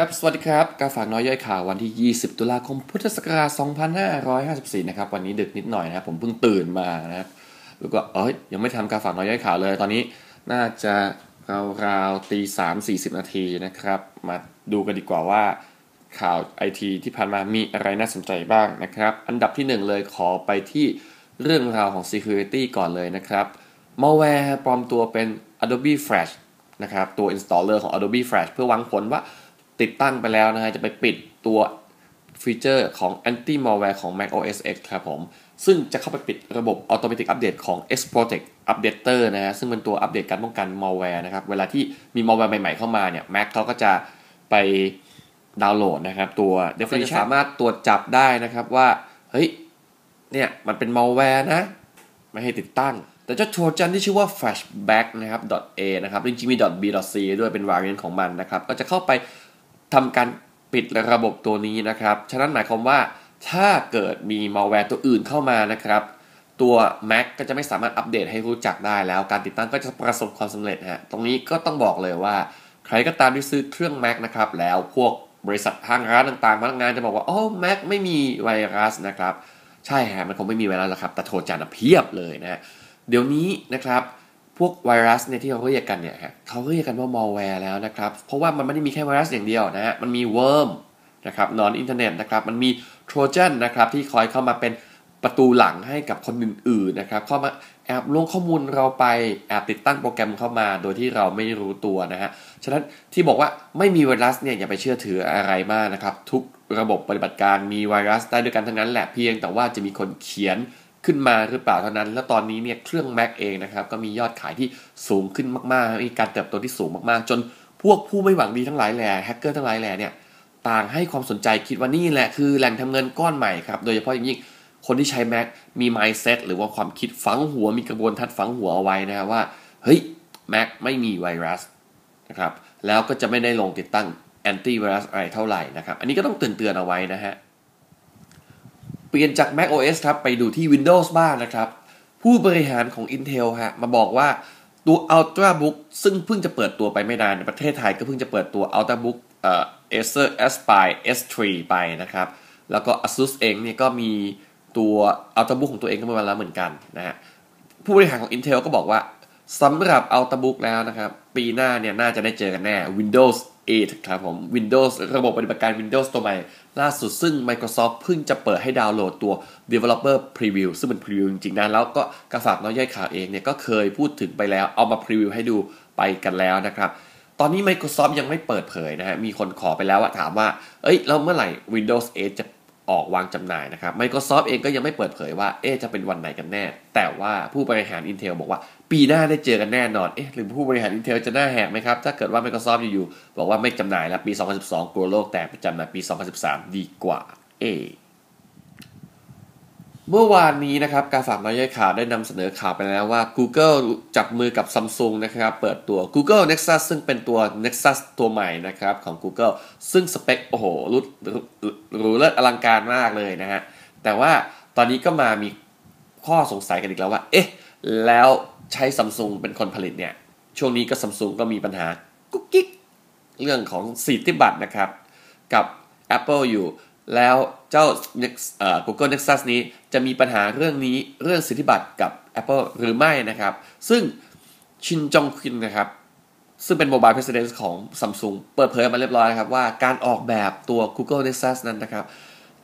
ครับ สวัสดีครับ กาฝากน้อยย่อยข่าววันที่ 20 ตุลาคม พุทธศักราช 2554 นะครับ วันนี้ดึกนิดหน่อยนะครับ ผมเพิ่งตื่นมานะครับ แล้วก็ เอ้ย ยังไม่ทำกาฝากน้อยย่อยข่าวเลย ตอนนี้น่าจะราวๆตีสามสี่สิบนาทีนะครับ มาดูกันดีกว่าว่าข่าวไอทีที่ผ่านมามีอะไรน่าสนใจบ้างนะครับ อันดับที่หนึ่งเลยขอไปที่เรื่องราวของ Security ก่อนเลยนะครับ malware ปลอมตัวเป็น Adobe Flash นะครับ ตัว installer ของ Adobe Flash เพื่อวังผลว่า ติดตั้งไปแล้วนะฮะจะไปปิดตัวฟีเจอร์ของ anti malware ของ Mac OS X ครับผม ซึ่งจะเข้าไปปิดระบบ automatic update ของ Xprotect Updater นะฮะซึ่งเป็นตัวอัปเดตการป้องกัน malware นะครับ เวลาที่มี malware ใหม่ๆเข้ามาเนี่ย Mac เขาก็จะไปดาวน์โหลดนะครับ ตัว definition สามารถตรวจจับได้นะครับว่า เฮ้ย เนี่ย มันเป็น malware นะ ไม่ให้ติดตั้ง แต่เจ้าโทรจันที่ชื่อว่า flashback นะครับ .a นะครับจริงๆมี .b .c ด้วยเป็น variant ของมันนะครับ ก็จะเข้าไป ทำการปิดระบบตัวนี้นะครับ ฉะนั้นหมายความว่าถ้าเกิดมี malware ตัวอื่นเข้ามานะครับ ตัว Mac ก็จะไม่สามารถอัปเดตให้รู้จักได้แล้ว การติดตั้งก็จะประสบความสำเร็จฮะ ตรงนี้ก็ต้องบอกเลยว่า ใครก็ตามที่ซื้อเครื่อง Mac นะครับ แล้วพวกบริษัทห้างร้านต่างๆพนักงานจะบอกว่าโอ้ Mac ไม่มีไวรัสนะครับ ใช่ฮะ มันคงไม่มีไวรัสหรอกครับ แต่โทรจานเพียบเลยนะฮะเดี๋ยวนี้นะครับ พวกไวรัสเนี่ยที่เขาเรียกกันเนี่ยฮะเขาเรียกกันว่า malware แล้วนะครับ เพราะว่ามันไม่ได้มีแค่ไวรัสอย่างเดียวนะฮะมันมี worm นะครับนอนอินเทอร์เน็ตนะครับมันมี trojan นะครับที่คอยเข้ามาเป็นประตูหลังให้กับคนอื่นๆนะครับเข้ามาแอบลวงข้อมูลเราไปแอบติดตั้งโปรแกรมเข้ามาโดยที่เราไม่รู้ตัวนะฮะฉะนั้นที่บอกว่าไม่มีไวรัสเนี่ยอย่าไปเชื่อถืออะไรมากนะครับ ทุกระบบปฏิบัติการมีไวรัสได้ด้วยกันทั้งนั้นแหละเพียงแต่ว่าจะมีคนเขียน ขึ้นมาหรือเปล่าเท่านั้น แล้วตอนนี้เนี่ยเครื่อง Mac เองนะครับก็มียอดขายที่สูงขึ้นมากๆมีการเติบโตที่สูงมากๆ จนพวกผู้ไม่หวังดีทั้งหลายแหล่แฮกเกอร์ทั้งหลายแหล่เนี่ยต่างให้ความสนใจคิดว่านี่แหละคือแหล่งทำเงินก้อนใหม่ครับโดยเฉพาะอย่างยิ่งคนที่ใช้ Mac มี mindset หรือว่าความคิดฝังหัวมีกระบวนทัศน์ฝังหัวเอาไว้นะว่าเฮ้ย Mac ไม่มีไวรัสนะครับแล้วก็จะไม่ได้ลงติดตั้งแอนตี้ไวรัสอะไรเท่าไหร่นะครับอันนี้ก็ต้องเตือนเอนเอาไว้นะฮะ ปลี่ยนจาก Mac OS ครับไปดูที่ Windows บ้างนะครับ ผู้บริหารของ Intel ฮะมาบอกว่าตัว Ultrabook ซึ่งเพิ่งจะเปิดตัวไปไม่นานในประเทศไทยก็เพิ่งจะเปิดตัว Ultrabook เอ่อ Acer Aspire S3 ไปนะครับ แล้วก็ ASUS เองเนี่ยก็มีตัว Ultrabook ของตัวเองก็มาแล้วเหมือนกันนะฮะผู้บริหารของ Intel ก็บอกว่าสำหรับ Ultrabook แล้วนะครับ ปีหน้าเนี่ยน่าจะได้เจอกันแน่ Windows 8 ครับผม Windows ระบบปฏิบัติการ Windows ตัวใหม่ ล่าสุดซึ่ง Microsoft เพิ่งจะเปิดให้ดาวน์โหลดตัว Developer Preview ซึ่งเป็น Preview จริงๆนะแล้วก็กระฝากน้อยย่อยข่าวเองเนี่ยก็เคยพูดถึงไปแล้วเอามา Preview ให้ดูไปกันแล้วนะครับ ตอนนี้ Microsoft ยังไม่เปิดเผยนะฮะมีคนขอไปแล้วอะถามว่า เอ้ยแล้วเมื่อไหร่ Windows 8 จะ ออกวางจำหน่ายนะครับ Microsoft เองก็ยังไม่เปิดเผยว่าเอ๊ะจะเป็นวันไหนกันแน่ แต่ว่าผู้บริหาร Intel บอกว่า ปีหน้าได้เจอกันแน่นอนเอ๊ะหรือผู้บริหาร Intel จะหน้าแหกไหมครับ ถ้าเกิดว่า Microsoft อยู่ๆบอกว่าไม่จำหน่ายแล้วปี 2012 กลัวโลกแตกไปจำหน่ายปี 2013 ดีกว่า เอ๊ เมื่อวานนี้นะครับการฝากน้อยย่อยข่าวได้นำเสนอข่าวไปแล้วว่า Google จับมือกับ Samsung นะครับ เปิดตัว Google Nexus ซึ่งเป็นตัว Nexus ตัวใหม่นะครับของ Google ซึ่งสเปค โอ้โหรุดหรูเลิศอลังการมากเลยนะฮะ แต่ว่าตอนนี้ก็มามีข้อสงสัยกันอีกแล้วว่า เอ๊ะ แล้วใช้ Samsung เป็นคนผลิตเนี่ย ช่วงนี้ก็ Samsung ก็มีปัญหากุ๊กกิ๊กเรื่องของสิทธิบัตรนะครับกับ Apple อยู่ แล้วเจ้า Google Nexus นี้จะมีปัญหาเรื่องนี้เรื่องสิทธิบัตรกับ Apple หรือไม่นะครับ ซึ่งชินจองคินนะครับ ซึ่งเป็น Mobile President ของ Samsung เปิดเผยมาเรียบร้อยนะครับว่าการออกแบบตัว Google Nexus นั้นนะครับ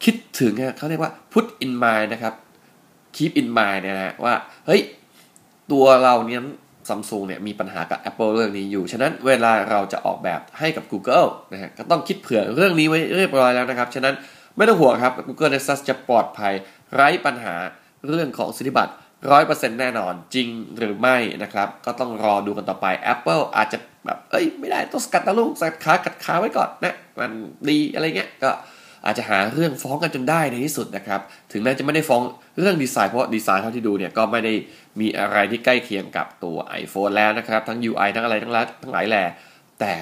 คิดถึงเขาเรียกว่า put in mind นะครับ keep in mind เนี่ยนะว่า เฮ้ย ตัวเราเนี้ย ซัมซุงเนี่ยมีปัญหากับ Apple เรื่องนี้อยู่ ฉะนั้นเวลาเราจะออกแบบให้กับ Google นะฮะก็ต้องคิดเผื่อเรื่องนี้ไว้เรียบร้อยแล้วนะครับ ฉะนั้นไม่ต้องห่วงครับ Google Nexus จะปลอดภัยไร้ปัญหาเรื่องของสิทธิบัตรร้อยเปอร์เซ็นต์แน่นอนจริงหรือไม่นะครับ ก็ต้องรอดูกันต่อไป Apple อาจจะแบบ เอ้ย ไม่ได้ต้องสกัดตะลุกสกัดขากัดขาไว้ก่อนนะ มันดีอะไรเงี้ยก็ อาจจะหาเรื่องฟ้องกันจนได้ในที่สุดนะครับ ถึงแม้จะไม่ได้ฟ้องเรื่องดีไซน์เพราะดีไซน์เท่าที่ดูเนี่ยก็ไม่ได้มีอะไรที่ใกล้เคียงกับตัว iPhone แล้วนะครับ ทั้ง UI ทั้งอะไรทั้งหลายทั้งหลายแหล่แต่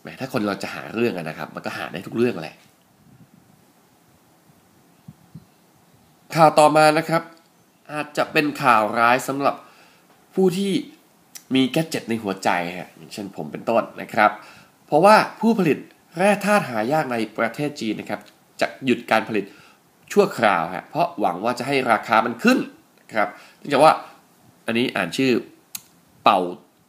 แหมถ้าคนเราจะหาเรื่องนะครับ มันก็หาได้ทุกเรื่องแหละข่าวต่อมานะครับ อาจจะเป็นข่าวร้ายสำหรับผู้ที่มีแกดเจ็ตในหัวใจฮะอย่างเช่นผมเป็นต้นนะครับ เพราะว่าผู้ผลิตแร่ธาตุหายากในประเทศจีนนะครับ จะหยุดการผลิตชั่วคราวฮะเพราะหวังว่าจะให้ราคามันขึ้นครับเนื่องจากว่าอันนี้อ่านชื่อเป่า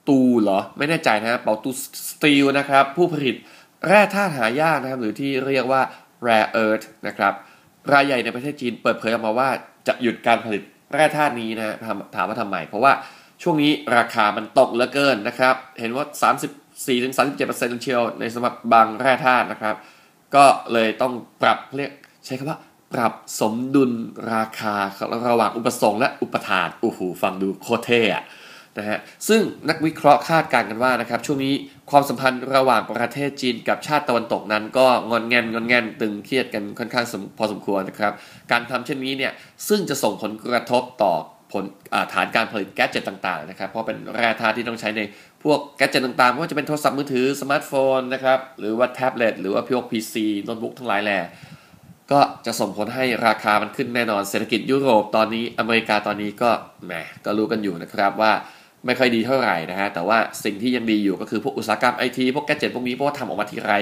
ตูเหรอ ไม่แน่ใจนะเป่าตูสตีลนะครับ ผู้ผลิตแร่ธาตุหายากนะครับ หรือที่เรียกว่า rare earth นะครับ รายใหญ่ในประเทศจีนเปิดเผยออกมาว่าจะหยุดการผลิตแร่ธาตุนี้นะถามว่าทำไม เพราะว่าช่วงนี้ราคามันตกเหลือเกินนะครับ เห็นว่า 34-37%เชียวในสำหรับบางแร่ธาตุนะครับ ก็เลยต้องปรับเรียกใช้คำว่า ปรับสมดุลราคาระหว่างอุปสงค์และอุปทานโอ้โหฟังดูโคตรเท่อะนะฮะซึ่งนักวิเคราะห์คาดการณ์กันว่านะครับช่วงนี้ความสัมพันธ์ระหว่างประเทศจีนกับชาติตะวันตกนั้น ก็งอนแงนงอนแงนตึงเครียดกันค่อนข้างพอสมควรนะครับ การทำเช่นนี้เนี่ยซึ่งจะส่งผลกระทบต่อผลฐานการผลิตแก๊สเจ็ตต่างๆนะครับ เพราะเป็นแร่ธาตุที่ต้องใช้ใน พวกแกจ็ตต่างๆไม่ว่าจะเป็นโทรศัพท์มือถือสมาร์ทโฟนนะครับ หรือว่าแท็บเล็ตหรือว่าพวก PC โน้ตบุ๊กทั้งหลายแหล่ก็จะส่งผลให้ราคามันขึ้นแน่นอนเศรษฐกิจยุโรปตอนนี้อเมริกาตอนนี้ก็แหมก็รู้กันอยู่นะครับว่าไม่ค่อยดีเท่าไหร่นะฮะแต่ว่าสิ่งที่ยังดีอยู่ก็คือพวกอุตสาหกรรมไอทีพวกแกจิตพวกนี้เพราะว่าทำออกมาทีไร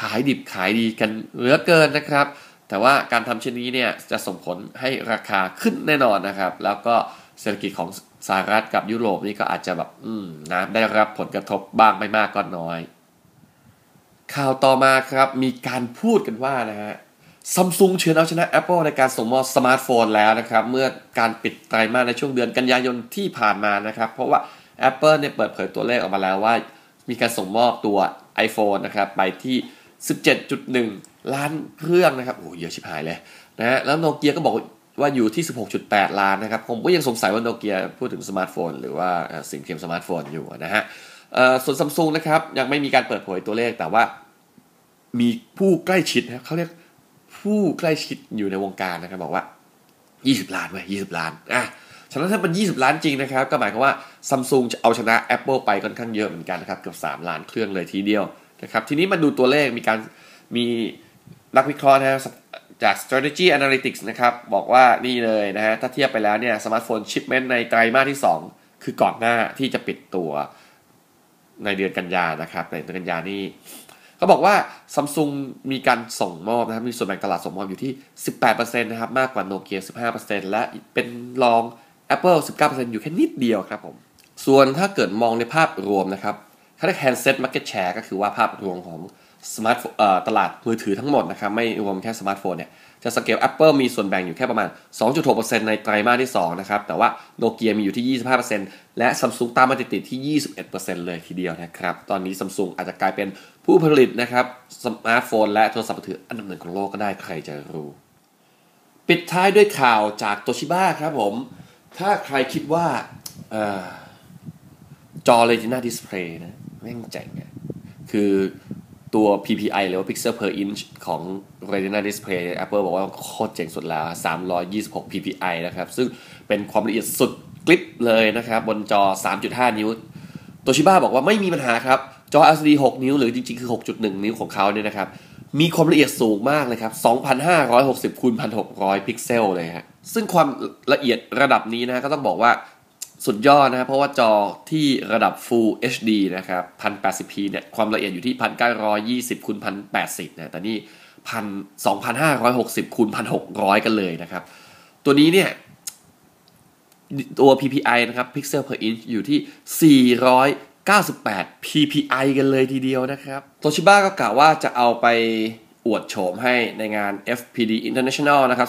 ขายดิบขายดีกันเหลือเกินนะครับ แต่ว่าการทำเช่นนี้เนี่ยจะส่งผลให้ราคาขึ้นแน่นอนนะครับ แล้วก็ เศรษฐกิจของสหรัฐกับยุโรปนี่ก็อาจจะแบบ อืมนะได้รับผลกระทบบ้างไม่มากก็น้อย ข่าวต่อมาครับ มีการพูดกันว่านะฮะซัมซุงเฉือนเอาชนะ Apple ในการส่งมอบสมาร์ทโฟนแล้วนะครับ เมื่อการปิดไตรมาสในช่วงเดือนกันยายนที่ผ่านมานะครับ เพราะว่า Apple เนี่ยเปิดเผยตัวเลขออกมาแล้วว่า มีการส่งมอบตัว iPhone นะครับ ไปที่ 17.1 ล้านเครื่องนะครับ โอ้เยอะชิบหายเลยนะฮะแล้วโนเกียก็บอก ว่าอยู่ที่ 16.8 ล้านนะครับ ผมก็ยังสงสัยว่าโนเกียพูดถึงสมาร์ทโฟน หรือว่าสิ่งเทียมสมาร์ทโฟนอยู่นะฮะส่วนซัมซุงนะครับ ยังไม่มีการเปิดเผยตัวเลขแต่ว่ามีผู้ใกล้ชิดนะเขาเรียกผู้ใกล้ชิดอยู่ในวงการนะครับ บอกว่า 20 ล้านไว้20 ล้านอะฉะนั้นถ้าเป็น 20 ล้านจริงนะครับ ก็หมายความว่าซัมซุงจะเอาชนะ Apple ไปค่อนข้างเยอะเหมือนกันนะครับ เกือบ 3 ล้านเครื่องเลยทีเดียวนะครับ ทีนี้มาดูตัวเลขมีการมีนักวิเคราะห์นะ จาก strategy analytics นะครับบอกว่านี่เลยนะฮะถ้าเทียบไปแล้วเนี่ยสมาร์ทโฟนชิปเมนต์ในไตรมาสที่ 2 คือก่อนหน้าที่จะปิดตัวในเดือนกันยานะครับในเดือนกันยานี่เขาบอกว่าซัมซุงมีการส่งมอบนะครับมีส่วนแบ่งตลาดส่งมอบอยู่ที่ 18%นะครับมากกว่าโนเกีย15%และเป็นรอง Apple 19%อยู่แค่นิดเดียวครับผม ส่วนถ้าเกิดมองในภาพรวมนะครับค่าได้ handset market share ก็คือว่าภาพรวมของ สมาร์ทตลาดมือถือทั้งหมดนะครับไม่รวมแค่สมาร์ทโฟนเนี่ยจะสเกล Apple มีส่วนแบ่งอยู่แค่ประมาณ 2.6%ในไตรมาสที่ 2 นะครับ แต่ว่าโนเกียมีอยู่ที่ 25%และ Samsung ตามมาติดๆที่ 21%เลยทีเดียวนะครับ ตอนนี้ Samsung อาจจะกลายเป็นผู้ผลิตนะครับสมาร์ทโฟนและโทรศัพท์มือถืออันดับหนึ่งของโลกก็ได้ใครจะรู้ ปิดท้ายด้วยข่าวจากโตชิบ้าครับผม ถ้าใครคิดว่าอจอ Retina Display นะแม่งเจ๋งอะคือ ตัว PPI หรือว่า Pixel per inch ของ Retina Display Apple บอกว่าโคตรเจ๋งสุดแล้ว 326 PPI นะครับ ซึ่งเป็นความละเอียดสุดคลิปเลยนะครับ บนจอ 3.5 นิ้วโตชิบ้าบอกว่าไม่มีปัญหาครับ จอ LCD 6 นิ้วหรือจริงๆ คือ 6.1 นิ้วของเขาเนี่ยนะครับ มีความละเอียดสูงมากเลยครับ 2,560คูณ1,600 พิกเซลเลยฮะซึ่งความละเอียดระดับนี้นะก็ต้องบอกว่า สุดยอดนะครับเพราะว่าจอที่ระดับ Full HD นะครับ 1080p เนี่ยความละเอียดอยู่ที่ 1920คูณ1080นะแต่นี่1,2560คูณ1,600กันเลยนะครับ ตัวนี้เนี่ย ตัว PPI นะครับ Pixel per inch อยู่ที่ 498 PPI กันเลยทีเดียวนะครับโตชิบ้าก็กล่าวว่าจะเอาไปอวดโฉมให้ในงาน FPD International นะครับ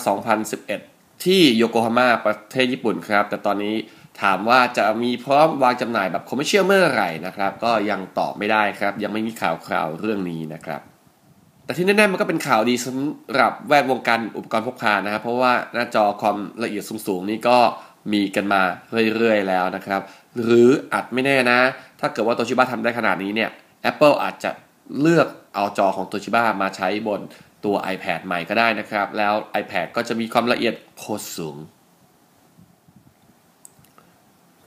2011 ที่โยโกฮาม่าประเทศญี่ปุ่นครับ แต่ตอนนี้ ถามว่าจะมีพร้อมวางจำหน่ายแบบคอมเมอร์เชียลเมื่อไหร่นะครับ ก็ยังตอบไม่ได้ครับ ยังไม่มีข่าวคราวเรื่องนี้นะครับ แต่ที่แน่ๆมันก็เป็นข่าวดีสำหรับแวดวงการอุปกรณ์พกพานะครับ เพราะว่าหน้าจอความละเอียดสูงๆ นี่ก็มีกันมาเรื่อยๆแล้วนะครับ หรืออาจไม่แน่นะ ถ้าเกิดว่าโตชิบะทำได้ขนาดนี้เนี่ย Apple อาจจะเลือกเอาจอของโตชิบะมาใช้บนตัว iPad ใหม่ก็ได้นะครับ แล้ว iPad ก็จะมีความละเอียดโคตรสูง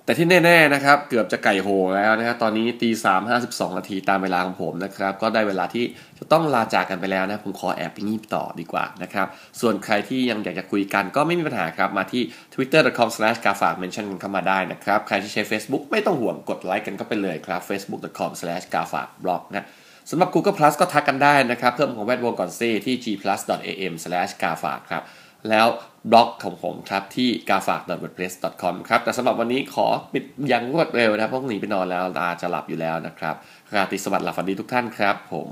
แต่ที่แน่ๆนะครับเกือบจะไก่โหแล้วนะครับตอนนี้ตีสามห้าสิบสองนาทีตามเวลาของผมนะครับก็ได้เวลาที่จะต้องลาจากกันไปแล้วนะผมขอแอบไปงีบต่อดีกว่านะครับส่วนใครที่ยังอยากจะคุยกันก็ไม่มีปัญหาครับมาที่ twitter.com/gafak เมนชั่นกันเข้ามาได้นะครับใครที่ใช้ Facebook ไม่ต้องห่วงกดไลค์กันก็ไปเลยครับ facebook.com/gafak blog นะสำหรับ Google Plus ก็ทักกันได้นะครับเพิ่มของแวดวงก่อนซีที่ gplus.am/ กาฝากครับแล้ว บล็อกของผมครับ ที่ g a f a k w o r d p r e s s c o m ครับ แต่สำหรับวันนี้ขอปิดอย่างรวดเร็วนะเพราะหนีไปนอนแล้วตาจะหลับอยู่แล้วนะครับราตรีสวัสดิ์หลับฝันดีทุกท่านครับผม